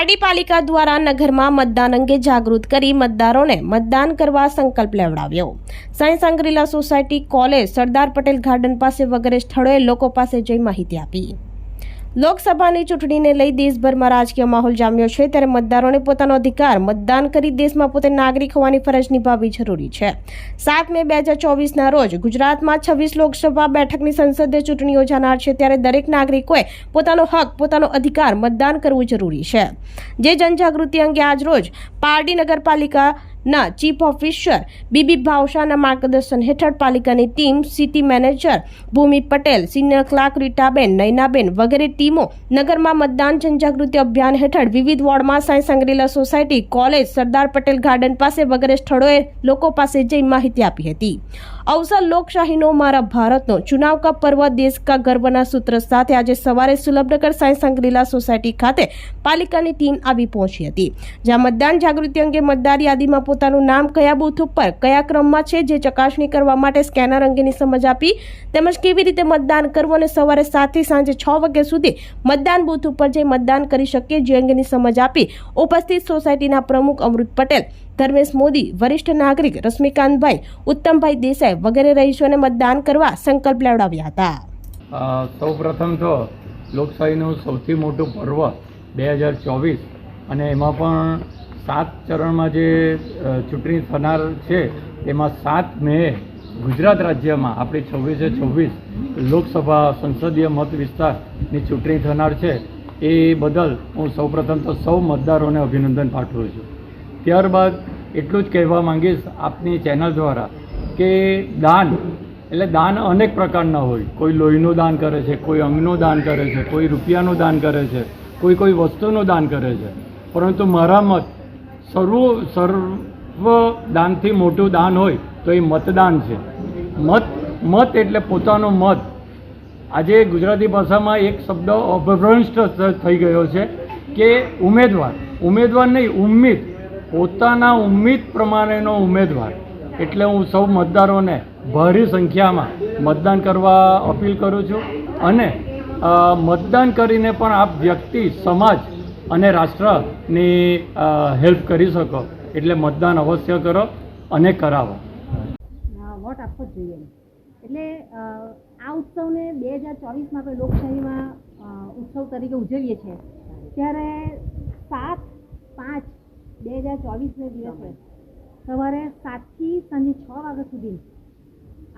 પારડી પાલિકા દ્વારા નગરમાં મતદાન અંગે જાગૃત કરી મતદારોને મતદાન કરવા સંકલ્પ લેવડાવ્યો. Sai Shangrila society college Sardar Patel garden પાસે વગેરે સ્થળોએ લોકો પાસે જઈ માહિતી આપી. લોકસભાની ચૂંટણીને લઈ દેશભરમાં રાજકીય માહોલ જામ્યો છે, ત્યારે મતદારોને પોતાનો અધિકાર મતદાન કરી દેશમાં પોતે નાગરિક હોવાની ફરજ નિભાવવી જરૂરી છે. સાત મે બે હજાર ચોવીસના રોજ ગુજરાતમાં છવ્વીસ લોકસભા બેઠકની સંસદીય ચૂંટણી યોજાનાર છે, ત્યારે દરેક નાગરિકોએ પોતાનો હક, પોતાનો અધિકાર મતદાન કરવું જરૂરી છે. જે જનજાગૃતિ અંગે આજ રોજ પારડી નગરપાલિકાના ચીફ ઓફિસર બીબી ભાવશાના માર્ગદર્શન હેઠળ પાલિકાની team, city manager Bhumi Patel, senior clerk Ritaben, Nayanaben વગેરે ટીમો નગરમાં મતદાન જનજાગૃતિ અભિયાન હેઠળ વિવિધ વોર્ડમાં Sai Shangrila society, college, Sardar Patel garden પાસે વગેરે સ્થળોએ લોકો પાસે જઈ માહિતી આપી હતી. અવસર લોકશાહીનો મારા ભારતનો ચુનાવ કા પર્વ, દેશ કા ગર્વના સૂત્ર સાથે આજે સવારે સુલભનગર સાંઈ સંગ્રેલા સોસાયટી ખાતે પાલિકાની ટીમ આવી પહોંચી હતી, જ્યાં મતદાન જાગૃતિ અંગે મતદાર યાદીમાં પોતાનું નામ કયા બૂથ ઉપર, કયા ક્રમમાં છે, જે ચકાસણી કરવા માટે સ્કેનર અંગેની સમજ આપી, તેમજ કેવી રીતે મતદાન કરવું અને સવારે સાતથી સાંજે છ વાગ્યા સુધી મતદાન બૂથ ઉપર જઈ મતદાન કરી શકીએ, જે અંગેની સમજ આપી ઉપસ્થિત સોસાયટીના પ્રમુખ અમૃત પટેલ, ધર્મેશ મોદી, વરિષ્ઠ નાગરિક રશ્મિકાંતભાઈ, ઉત્તમભાઈ દેસાઈ વગેરે રહીશોને મતદાન કરવા સંકલ્પ લેવડાવ્યા હતા. સૌ પ્રથમ તો લોકશાહીનું સૌથી મોટું પર્વ બે હજાર ચોવીસ અને એમાં પણ સાત ચરણમાં જે ચૂંટણી થનાર છે, એમાં સાત મે ગુજરાત રાજ્યમાં આપણી છવ્વીસે છવ્વીસ લોકસભા સંસદીય મત વિસ્તારની ચૂંટણી થનાર છે. એ બદલ હું સૌપ્રથમ તો સૌ મતદારોને અભિનંદન પાઠવું છું. ત્યારબાદ એટલું જ કહેવા માંગીશ આપની ચેનલ દ્વારા કે દાન, એટલે દાન અનેક પ્રકારના હોય. કોઈ લોહીનું દાન કરે છે, કોઈ અંગનું દાન કરે છે, કોઈ રૂપિયાનું દાન કરે છે, કોઈ કોઈ વસ્તુનું દાન કરે છે. પરંતુ મારા મત સર્વ સર્વ દાનથી મોટું દાન હોય તો એ મતદાન છે. મત મત એટલે પોતાનો મત. આજે ગુજરાતી ભાષામાં એક શબ્દ અભ્રંષ્ટ થઈ ગયો છે કે ઉમેદવાર. ઉમેદવાર નહીં, ઉમ્મીદ. પોતાના ઉમ્મીદ પ્રમાણેનો ઉમેદવાર. એટલે હું સૌ મતદારોને ભારી સંખ્યામાં મતદાન કરવા અપીલ કરું છું. અને મતદાન કરીને પણ આપ વ્યક્તિ, સમાજ અને રાષ્ટ્રની હેલ્પ કરી શકો. એટલે મતદાન અવશ્ય કરો અને કરાવો. વોટ આપવો જોઈએ. એટલે આ ઉત્સવને બે હજાર ચોવીસમાં આપણે લોકશાહીમાં ઉત્સવ તરીકે ઉજવીએ છીએ. ત્યારે સાત પાંચ બે હજાર ચોવીસને દિવસે સવારે સાતથી સાંજે છ વાગ્યા સુધી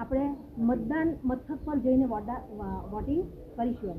આપણે મતદાન મથક પર જઈને વોટા વોટિંગ કરીશું